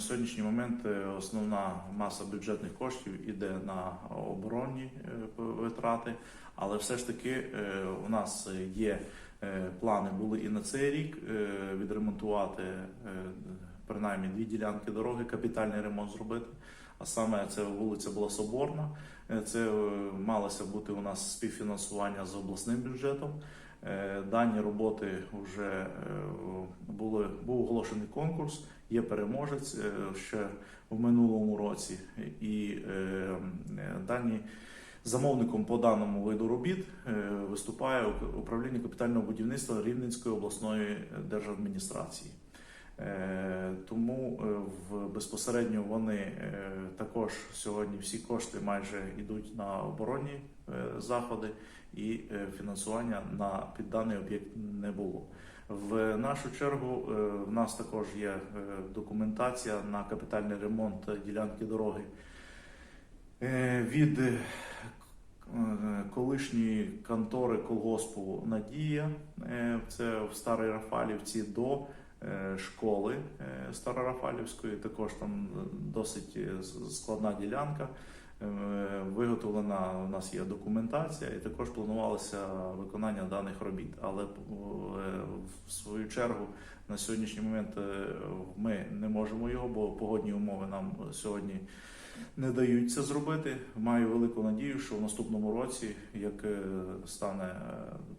сьогоднішній момент е, основна маса бюджетних коштів іде на оборонні е, витрати, але все ж таки е, у нас є плани були і на цей рік відремонтувати принаймні дві ділянки дороги, капітальний ремонт зробити. А саме це вулиця була Соборна. Це малося бути у нас співфінансування з обласним бюджетом. Е, Дані роботи вже е, були був оголошений конкурс. Є переможець е, ще в минулому році, і дані замовником по даному виду робіт виступає управління капітального будівництва Рівненської обласної держадміністрації. Е, Тому е, в безпосередньо вони е, також сьогодні всі кошти майже йдуть на оборонні заходи, і фінансування на під даний об'єкт не було. В нашу чергу в нас також є документація на капітальний ремонт ділянки дороги від колишньої контори колгоспу Надія, це в Старій Рафалівці до школи е, Старорафалівської. Також там досить е, складна ділянка. Е, Виготовлена у нас є документація, і також планувалося виконання даних робіт. Але е, в свою чергу на сьогоднішній момент е, ми не можемо його, бо погодні умови нам сьогодні не дають це зробити. Маю велику надію, що в наступному році, як е, стане е,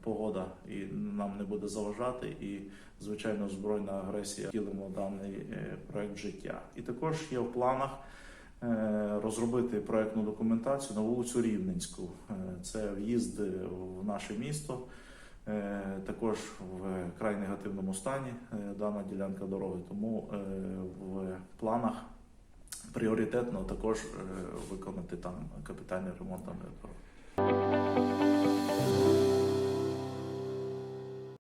погода і нам не буде заважати, і звичайно збройна агресія втілимо даний е, проект життя. І також є в планах розробити проектну документацію на вулицю Рівненську. Це в'їзд в наше місто. Також в край негативному стані дана ділянка дороги. Тому в планах пріоритетно також е, виконати там капітальний ремонт дороги.